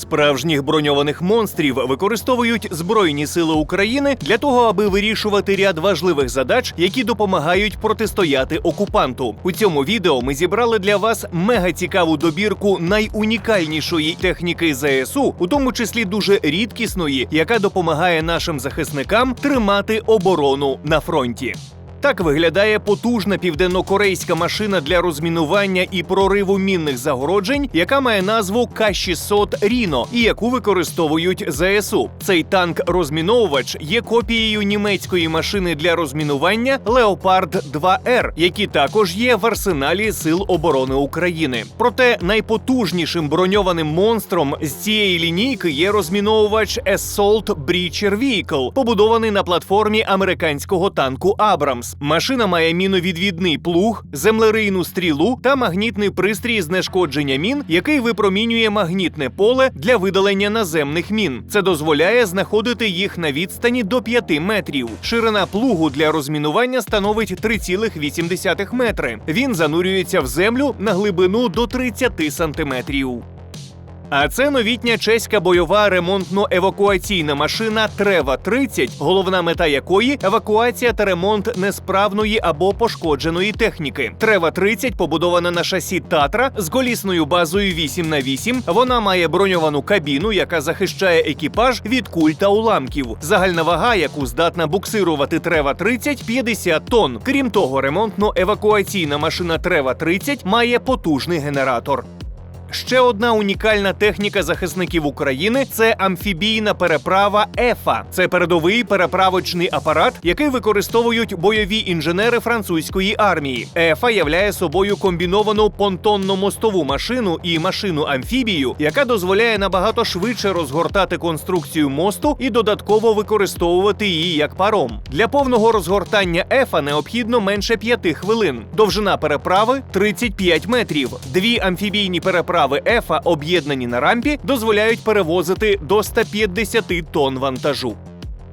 Справжніх броньованих монстрів використовують Збройні сили України для того, аби вирішувати ряд важливих задач, які допомагають протистояти окупанту. У цьому відео ми зібрали для вас мега цікаву добірку найунікальнішої техніки ЗСУ, у тому числі дуже рідкісної, яка допомагає нашим захисникам тримати оборону на фронті. Так виглядає потужна південнокорейська машина для розмінування і прориву мінних загороджень, яка має назву К-600 Ріно і яку використовують ЗСУ. Цей танк-розміновувач є копією німецької машини для розмінування Леопард 2 Р, які також є в арсеналі Сил оборони України. Проте найпотужнішим броньованим монстром з цієї лінійки є розміновувач Assault Breacher Vehicle, побудований на платформі американського танку Абрамс. Машина має міновідвідний плуг, землерийну стрілу та магнітний пристрій знешкодження мін, який випромінює магнітне поле для видалення наземних мін. Це дозволяє знаходити їх на відстані до 5 метрів. Ширина плугу для розмінування становить 3,8 метри. Він занурюється в землю на глибину до 30 сантиметрів. А це новітня чеська бойова ремонтно-евакуаційна машина Трева 30, головна мета якої евакуація та ремонт несправної або пошкодженої техніки. Трева 30 побудована на шасі Татра з колісною базою 8 на 8 Вона має броньовану кабіну, яка захищає екіпаж від куль та уламків. Загальна вага, яку здатна буксирувати Трева 30 – 50 тонн. Крім того, ремонтно-евакуаційна машина Трева 30 має потужний генератор. Ще одна унікальна техніка захисників України це амфібійна переправа ЕФА. Це передовий переправочний апарат, який використовують бойові інженери французької армії. ЕФА являє собою комбіновану понтонно-мостову машину і машину амфібію, яка дозволяє набагато швидше розгортати конструкцію мосту і додатково використовувати її як паром. Для повного розгортання ЕФА необхідно менше 5 хвилин. Довжина переправи 35 метрів. Дві амфібійні переправи ЕФА, об'єднані на рампі, дозволяють перевозити до 150 тонн вантажу.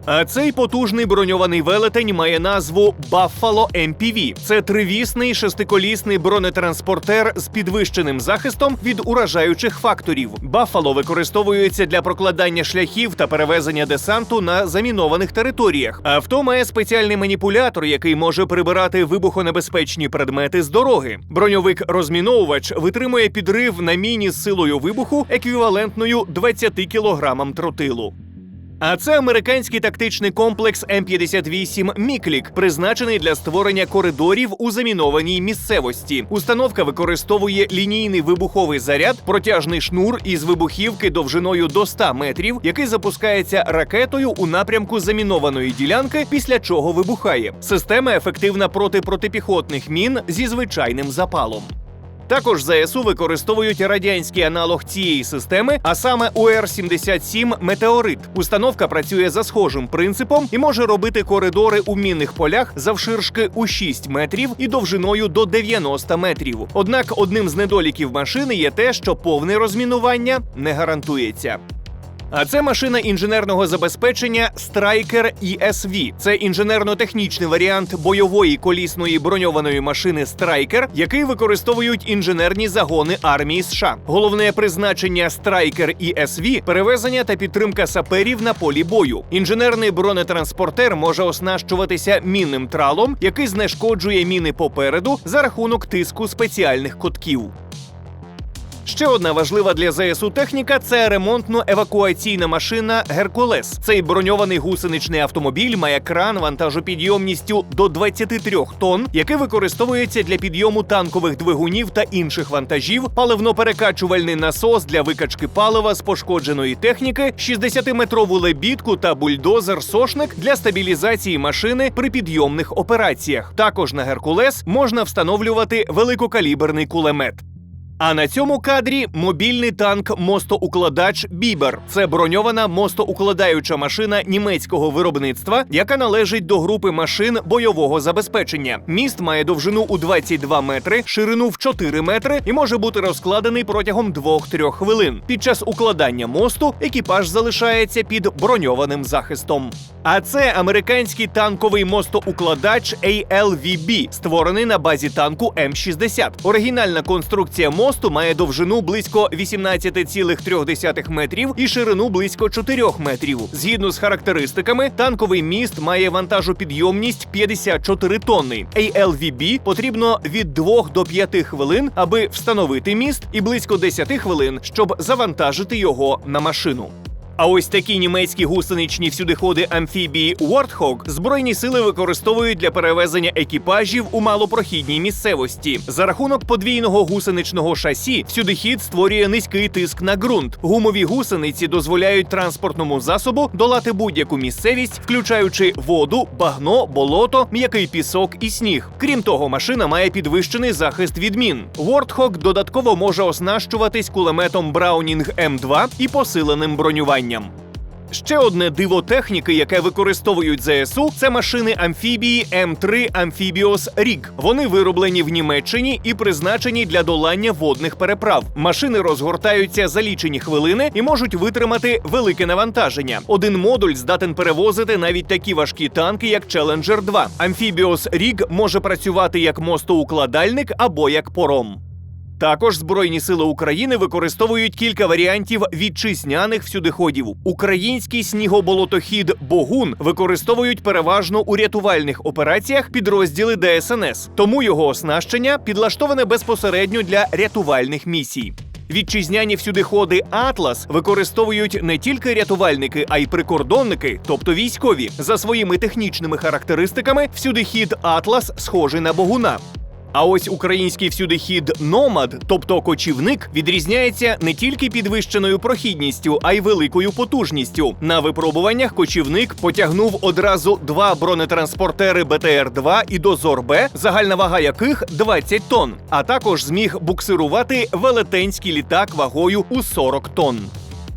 А цей потужний броньований велетень має назву Buffalo MPV. Це тривісний шестиколісний бронетранспортер з підвищеним захистом від уражаючих факторів. Buffalo використовується для прокладання шляхів та перевезення десанту на замінованих територіях. Авто має спеціальний маніпулятор, який може прибирати вибухонебезпечні предмети з дороги. Броньовик розміновувач витримує підрив на міні з силою вибуху еквівалентною 20 кілограмам тротилу. А це американський тактичний комплекс М58 Міклік, призначений для створення коридорів у замінованій місцевості. Установка використовує лінійний вибуховий заряд, протяжний шнур із вибухівки довжиною до 100 метрів, який запускається ракетою у напрямку замінованої ділянки, після чого вибухає. Система ефективна проти протипіхотних мін зі звичайним запалом. Також ЗСУ використовують радянський аналог цієї системи, а саме УР-77 Метеорит. Установка працює за схожим принципом і може робити коридори у мінних полях завширшки у 6 метрів і довжиною до 90 метрів. Однак одним з недоліків машини є те, що повне розмінування не гарантується. А це машина інженерного забезпечення Striker ESV. Це інженерно-технічний варіант бойової колісної броньованої машини Striker, який використовують інженерні загони армії США. Головне призначення Striker ESV – перевезення та підтримка саперів на полі бою. Інженерний бронетранспортер може оснащуватися мінним тралом, який знешкоджує міни попереду за рахунок тиску спеціальних котків. Ще одна важлива для ЗСУ техніка це ремонтно-евакуаційна машина Геркулес. Цей броньований гусеничний автомобіль має кран вантажопідйомністю до 23 тонн, який використовується для підйому танкових двигунів та інших вантажів, паливно-перекачувальний насос для викачки палива з пошкодженої техніки, 60-метрову лебідку та бульдозер-сошник для стабілізації машини при підйомних операціях. Також на Геркулес можна встановлювати великокаліберний кулемет. А на цьому кадрі мобільний танк мостоукладач Бібер. Це броньована мостоукладаюча машина німецького виробництва, яка належить до групи машин бойового забезпечення. Міст має довжину у 22 метри, ширину в 4 метри і може бути розкладений протягом 2-3 хвилин. Під час укладання мосту екіпаж залишається під броньованим захистом. А це американський танковий мостоукладач ALVB, створений на базі танку М60. Оригінальна конструкція мосту мосту має довжину близько 18,3 метрів і ширину близько 4 метрів. Згідно з характеристиками, танковий міст має вантажопідйомність 54 тонни. ALVB потрібно від 2 до 5 хвилин, аби встановити міст, і близько 10 хвилин, щоб завантажити його на машину. А ось такі німецькі гусеничні всюдиходи амфібії Warthog збройні сили використовують для перевезення екіпажів у малопрохідній місцевості. За рахунок подвійного гусеничного шасі всюдихід створює низький тиск на ґрунт. Гумові гусениці дозволяють транспортному засобу долати будь-яку місцевість, включаючи воду, багно, болото, м'який пісок і сніг. Крім того, машина має підвищений захист від мін. Warthog додатково може оснащуватись кулеметом Браунінг М2 і посиленим бронюванням. Ще одне диво техніки, яке використовують ЗСУ, це машини амфібії М3 Amphibious Rig. Вони вироблені в Німеччині і призначені для долання водних переправ. Машини розгортаються за лічені хвилини і можуть витримати велике навантаження. Один модуль здатен перевозити навіть такі важкі танки, як Challenger 2. Amphibious Rig може працювати як мостоукладальник або як пором. Також Збройні сили України використовують кілька варіантів вітчизняних всюдиходів. Український снігоболотохід Богун використовують переважно у рятувальних операціях підрозділи ДСНС, тому його оснащення підлаштоване безпосередньо для рятувальних місій. Вітчизняні всюдиходи Атлас використовують не тільки рятувальники, а й прикордонники, тобто військові. За своїми технічними характеристиками, всюдихід Атлас схожий на богуна. А ось український всюдихід Номад, тобто кочівник, відрізняється не тільки підвищеною прохідністю, а й великою потужністю. На випробуваннях кочівник потягнув одразу два бронетранспортери БТР-2 і Дозор Б, загальна вага яких 20 тонн, а також зміг буксирувати велетенський літак вагою у 40 тонн.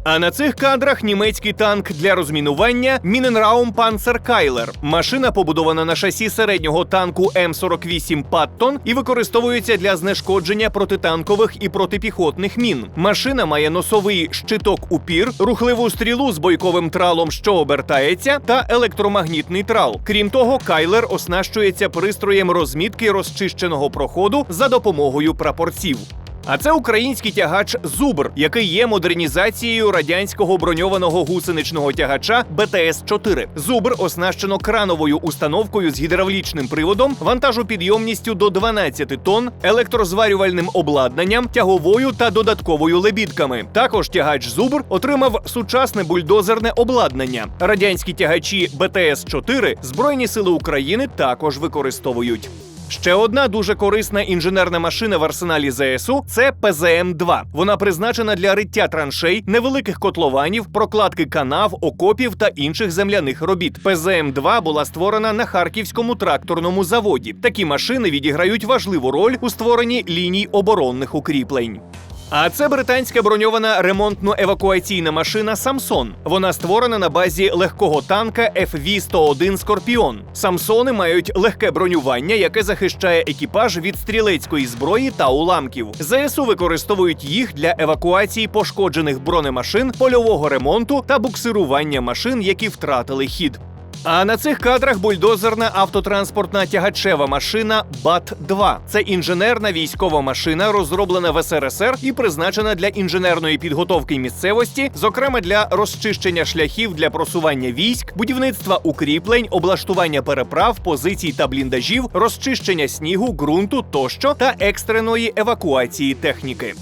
А на цих кадрах німецький танк для розмінування Міненраум Panzer Кайлер. Машина побудована на шасі середнього танку М48 Паттон і використовується для знешкодження протитанкових і протипіхотних мін. Машина має носовий щиток упір, рухливу стрілу з бойковим тралом, що обертається, та електромагнітний трал. Крім того, Кайлер оснащується пристроєм розмітки розчищеного проходу за допомогою прапорців. А це український тягач Зубр, який є модернізацією радянського броньованого гусеничного тягача БТС-4. Зубр оснащено крановою установкою з гідравлічним приводом, вантажопідйомністю до 12 тонн, електрозварювальним обладнанням, тяговою та додатковою лебідками. Також тягач Зубр отримав сучасне бульдозерне обладнання. Радянські тягачі БТС-4 Збройні сили України також використовують. Ще одна дуже корисна інженерна машина в арсеналі ЗСУ це ПЗМ-2. Вона призначена для риття траншей, невеликих котлованів, прокладки канав, окопів та інших земляних робіт. ПЗМ-2 була створена на харківському тракторному заводі. Такі машини відіграють важливу роль у створенні ліній оборонних укріплень. А це британська броньована ремонтно-евакуаційна машина Самсон. Вона створена на базі легкого танка FV-101 Скорпіон. Самсони мають легке бронювання, яке захищає екіпаж від стрілецької зброї та уламків. ЗСУ використовують їх для евакуації пошкоджених бронемашин, польового ремонту та буксирування машин, які втратили хід. А на цих кадрах бульдозерна автотранспортна тягачева машина БАТ-2. Це інженерна військова машина, розроблена в СРСР і призначена для інженерної підготовки місцевості, зокрема для розчищення шляхів для просування військ, будівництва укріплень, облаштування переправ, позицій та бліндажів, розчищення снігу, ґрунту тощо та екстреної евакуації техніки.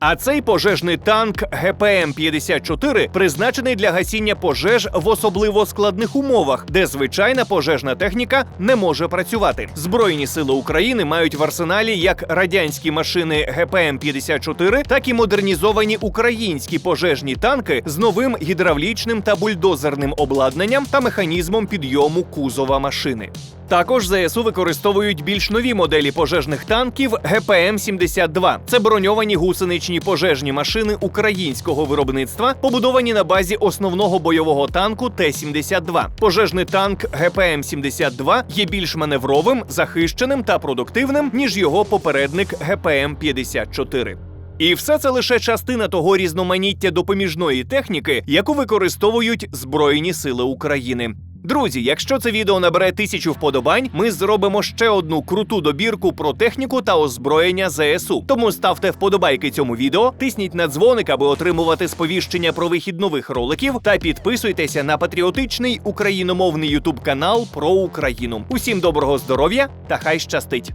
А цей пожежний танк ГПМ-54 призначений для гасіння пожеж в особливо складних умовах, де звичайна пожежна техніка не може працювати. Збройні сили України мають в арсеналі як радянські машини ГПМ-54, так і модернізовані українські пожежні танки з новим гідравлічним та бульдозерним обладнанням та механізмом підйому кузова машини. Також ЗСУ використовують більш нові моделі пожежних танків ГПМ-72. Це броньовані гусеничні пожежні машини українського виробництва, побудовані на базі основного бойового танку Т-72. Пожежний танк ГПМ-72 є більш маневровим, захищеним та продуктивним ніж його попередник ГПМ-54. І все це лише частина того різноманіття допоміжної техніки, яку використовують Збройні Сили України. Друзі, якщо це відео набере тисячу вподобань, ми зробимо ще одну круту добірку про техніку та озброєння ЗСУ. Тому ставте вподобайки цьому відео, тисніть на дзвоник, аби отримувати сповіщення про вихід нових роликів, та підписуйтеся на патріотичний україномовний ютуб канал про Україну. Усім доброго здоров'я та хай щастить!